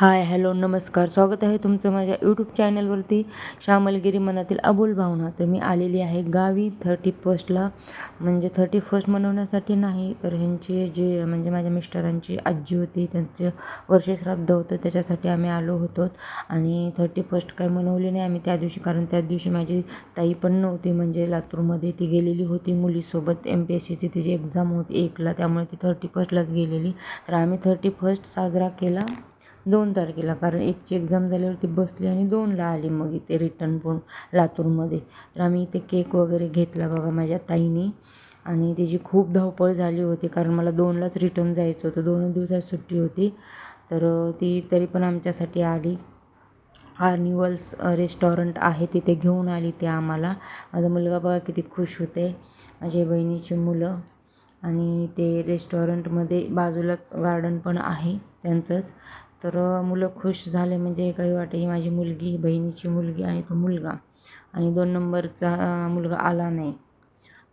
Hi hello नमस्कार. स्वागत आहे तुमचं माझ्या यूट्यूब चॅनलवरती श्यामलगिरी मनातील अबोल भावना. तर मी आलेली आहे गावी थर्टी फर्स्टला म्हणजे थर्टी फर्स्ट मनवण्यासाठी नाही तर ह्यांचे जे म्हणजे माझ्या मिस्टरांची आजी होती त्यांचं वर्षश्राद्ध होतं त्याच्यासाठी आम्ही आलो होतो. आणि थर्टी फर्स्ट काही मनवली नाही आम्ही त्या दिवशी कारण त्या दिवशी माझी ताई पण नव्हती. म्हणजे लातूरमध्ये ती गेलेली होती मुलीसोबत. एम पी एस सीची तिची एक्झाम होती एकला त्यामुळे ती थर्टी फर्स्टलाच गेलेली. तर आम्ही थर्टी फर्स्ट साजरा केला. दोन तारखेला कारण एकची एक्झाम झाल्यावरती बसली आणि दोनला आली मग इथे रिटर्न पण लातूरमध्ये. तर आम्ही इथे केक वगैरे घेतला बघा माझ्या ताईने. आणि त्याची खूप धावपळ झाली होती कारण मला दोनलाच रिटर्न जायचं होतं. दोन दिवसात सुट्टी होती. तर ती तरी पण आमच्यासाठी आली. कार्निवल्स रेस्टॉरंट आहे तिथे घेऊन आली ते आम्हाला. माझा मुलगा बघा किती खुश होते माझ्या बहिणीची मुलं. आणि ते रेस्टॉरंटमध्ये बाजूलाच गार्डन पण आहे त्यांचंच. तर मुलं खुश झाले म्हणजे काही वाटे ही माझी मुलगी बहिणीची मुलगी आणि तो मुलगा. आणि दोन नंबरचा मुलगा आला नाही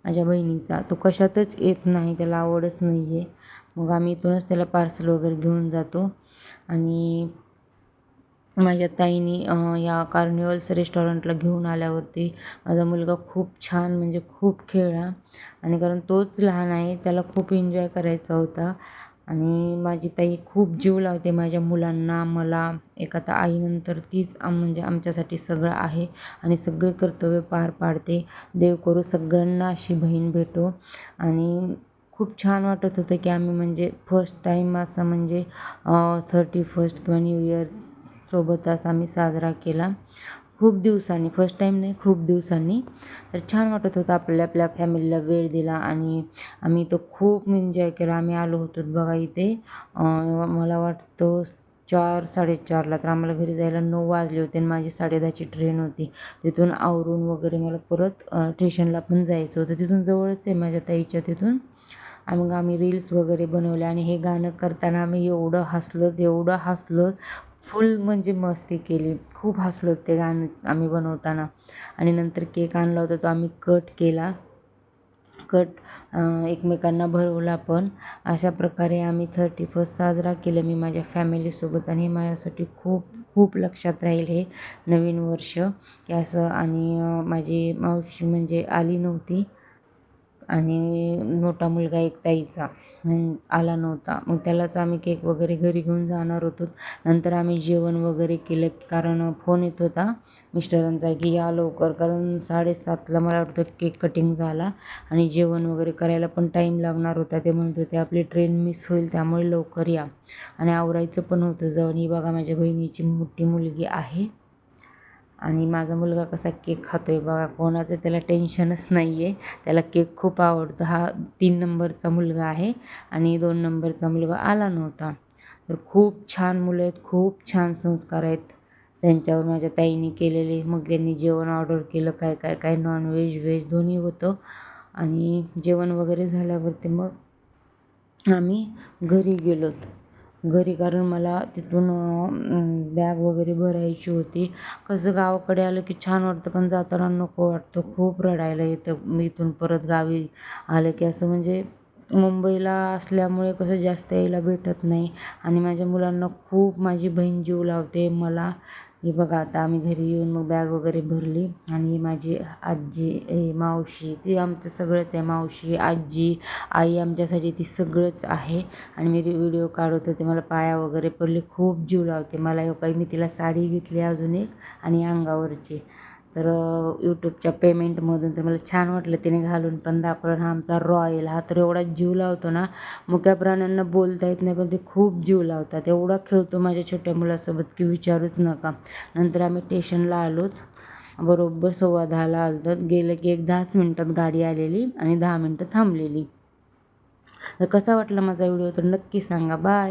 माझ्या बहिणीचा. तो कशातच येत नाही त्याला आवडच नाही आहे मग आम्ही इथूनच त्याला पार्सल वगैरे घेऊन जातो. आणि माझ्या ताईनी या कार्निवल्स रेस्टॉरंटला घेऊन आल्यावरती माझा मुलगा खूप छान म्हणजे खूप खेळला. आणि कारण तोच लहान आहे त्याला खूप एन्जॉय करायचा होता. आणि माझी ताई खूप जीव लावते माझ्या मुलांना. मला एक आता आईनंतर तीच म्हणजे आमच्यासाठी सगळं आहे आणि सगळे कर्तव्य पार पाडते. देव करू सगळ्यांना अशी बहीण भेटो. आणि खूप छान वाटत होतं की आम्ही म्हणजे फर्स्ट टाईम असं म्हणजे थर्टी फर्स्ट किंवा न्यू इयर सोबतच आम्ही साजरा केला. खूप दिवसांनी फर्स्ट टाईम नाही खूप दिवसांनी. तर छान वाटत होतं आपल्या आपल्या फॅमिलीला वेळ दिला आणि आम्ही तो खूप एन्जॉय केला. आम्ही आलो होतो बघा इथे. मला वाटतं चार साडेचारला तर आम्हाला घरी जायला नऊ वाजले होते आणि माझी साडेदहाची ट्रेन होती. तिथून आवरून वगैरे मला परत स्टेशनला पण जायचं होतं. तिथून जवळच आहे माझ्या ताईच्या तिथून. मग आम्ही रील्स वगैरे बनवले आणि हे गाणं करताना आम्ही एवढं हसलो एवढं हसलो. फुल म्हणजे मस्ती केली. खूप हसलो ते गाणं आम्ही बनवताना. आणि नंतर केक आणला होता तो आम्ही कट केला. कट एकमेकांना भरवला पण. अशा प्रकारे आम्ही थर्टी फर्स्ट साजरा केलं मी माझ्या फॅमिलीसोबत आणि माझ्यासाठी खूप खूप लक्षात राहील हे नवीन वर्ष. की असं आणि माझी मावशी म्हणजे आली नव्हती. आणि मोठा मुलगा एक ताईचा आला नव्हता. मग त्यालाच आम्ही केक वगैरे घरी घेऊन जाणार होतो. नंतर आम्ही जेवण वगैरे केलं कारण फोन येत होता मिस्टरांचा की या लवकर कारण साडेसातला मला वाटतं केक कटिंग झाला आणि जेवण वगैरे करायला पण टाईम लागणार होता. ते म्हणत होते आपली ट्रेन मिस होईल त्यामुळे लवकर या. आणि आवरायचं पण होतं जाऊन ही बघा माझ्या बहिणीची मोठी मुलगी आहे. आणि माझा मुलगा कसा केक खातो आहे बघा कोणाचं त्याला टेन्शनच नाही आहे त्याला केक खूप आवडतो. हा तीन नंबरचा मुलगा आहे आणि दोन नंबरचा मुलगा आला नव्हता. तर खूप छान मुलं आहेत खूप छान संस्कार आहेत त्यांच्यावर. माझ्या ताईने केलेले मग त्यांनी जेवण ऑर्डर केलं काय काय काय नॉनव्हेज व्हेज दोन्ही होतं. आणि जेवण वगैरे झाल्यावरती मग आम्ही घरी गेलोत. घरी कारण मला तिथून बॅग वगैरे भरायची होती. कसं गावाकडे आलं की छान वाटतं पण जाताना नको वाटतं. खूप रडायला येतं. मी इथून परत गावी आलं की असं म्हणजे मुंबईला असल्यामुळे कसं जास्त यायला भेटत नाही. आणि माझ्या मुलांना खूप माझी बहीण जीव लावते मला. की बघा आता आम्ही घरी येऊन मग बॅग वगैरे भरली. आणि माझी आजी ए मावशी ती आमचं सगळंच आहे. मावशी आजी आई आमच्यासाठी ती सगळंच आहे. आणि मी व्हिडिओ काढत होते. मला पाया वगैरे पडले. खूप जीव लावते. मला काही मी तिला साडी घेतली अजून एक आणि अंगावरची. तर यूट्यूबच्या पेमेंटमधून तर मला छान वाटलं तिने घालून. पण दाखवलं हा आमचा रॉयल हा तर एवढा जीव लावतो ना मुक्या प्राण्यांना बोलता येत नाही पण ते खूप जीव लावतात. एवढा खेळतो माझ्या छोट्या मुलासोबत की विचारूच नका. नंतर आम्ही स्टेशनला आलोच. बरोबर सव्वा दहाला आलो गेलं की एक दहाच मिनटात गाडी आलेली आणि दहा मिनटं थांबलेली. तर कसा वाटला माझा व्हिडिओ? तर नक्की सांगा. बाय